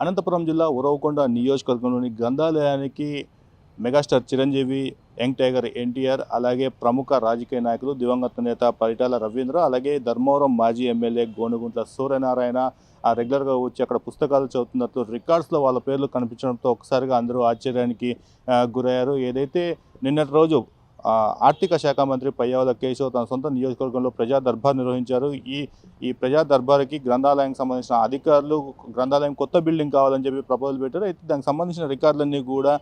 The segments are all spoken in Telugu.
అనంతపురం జిల్లా ఉరవకొండ నియోజకవర్గంలోని గ్రంథాలయానికి megastar Chiranjeevi young tiger NTR అలాగే ప్రముఖ రాజకీయ నాయకులు దివంగత నేత పరిటాల రవీంద్ర అలాగే ధర్మవరం మాజీ ఎమ్మెల్యే గోనుగుంట్ల సూర్యనారాయణ ఆ రెగ్యులర్గా వచ్చి అక్కడ పుస్తకాలు చదువుతున్నట్లు రికార్డ్స్లో వాళ్ళ పేర్లు కనిపించడంతో ఒకసారిగా అందరూ ఆశ్చర్యానికి గురయ్యారు. ఏదైతే నిన్నటి రోజు ఆర్థిక శాఖ మంత్రి పయ్యావుల కేశవ్ తన సొంత నియోజకవర్గంలో ప్రజా దర్బార్ నిర్వహించారు ఈ ఈ ప్రజా దర్బార్కి గ్రంథాలయానికి సంబంధించిన అధికారులు గ్రంథాలయం కొత్త బిల్డింగ్ కావాలని చెప్పి ప్రపోజల్ పెట్టారు. అయితే దానికి సంబంధించిన రికార్డులన్నీ కూడా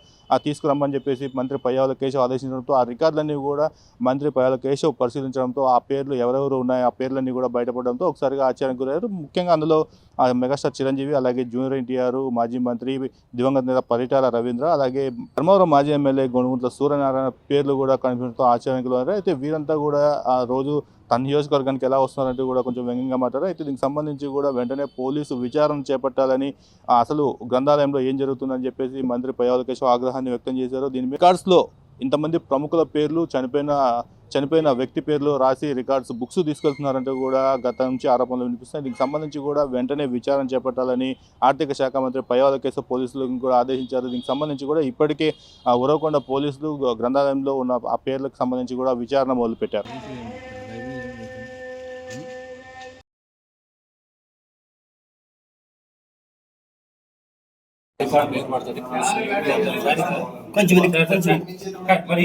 తీసుకురమ్మని చెప్పేసి మంత్రి పయ్యాల కేశవ్ ఆదేశించడంతో ఆ రికార్డులన్నీ కూడా మంత్రి పయ్యాల కేశవ్ పరిశీలించడంతో ఆ పేర్లు ఎవరెవరు ఉన్నాయో ఆ పేర్లన్నీ కూడా బయటపడడంతో ఒకసారిగా ఆశ్చర్యానికి గురయ్యారు. ముఖ్యంగా అందులో ఆ, మెగాస్టార్ చిరంజీవి అలాగే జూనియర్ ఎన్టీఆర్ మాజీ మంత్రి దివంగత నేత పరిటాల రవీంద్ర అలాగే ధర్మవరం మాజీ ఎమ్మెల్యే గొనుగుంట్ల సూర్యనారాయణ పేర్లు కూడా కనిపించడంతో ఆశ్చర్యానికి గురయ్యారు. అయితే వీరంతా కూడా ఆ రోజు తన నియోజకవర్గానికి ఎలా వస్తున్నారంటే కూడా కొంచెం వ్యంగ్యంగా మాట్లాడారు. అయితే దీనికి సంబంధించి కూడా వెంటనే పోలీసు విచారణ చేపట్టాలని అసలు గ్రంథాలయంలో ఏం జరుగుతుందని చెప్పేసి మంత్రి పయ్యావుల కేశవ్ ఆగ్రహాన్ని వ్యక్తం చేశారు. దీని రికార్డ్స్లో ఇంతమంది ప్రముఖుల పేర్లు చనిపోయిన చనిపోయిన వ్యక్తి పేర్లు రాసి రికార్డ్స్ బుక్స్ తీసుకెళ్తున్నారంటే కూడా గత నుంచి ఆరోపణలు వినిపిస్తున్నాయి. దీనికి సంబంధించి కూడా వెంటనే విచారణ చేపట్టాలని ఆర్థిక శాఖ మంత్రి పయ్యావుల కేసు పోలీసులకు కూడా ఆదేశించారు. దీనికి సంబంధించి కూడా ఇప్పటికే ఉరవకొండ పోలీసులు గ్రంథాలయంలో ఉన్న ఆ పేర్లకు సంబంధించి కూడా విచారణ మొదలుపెట్టారు. కొంచెం వెనక్కి, కొంచెం మరి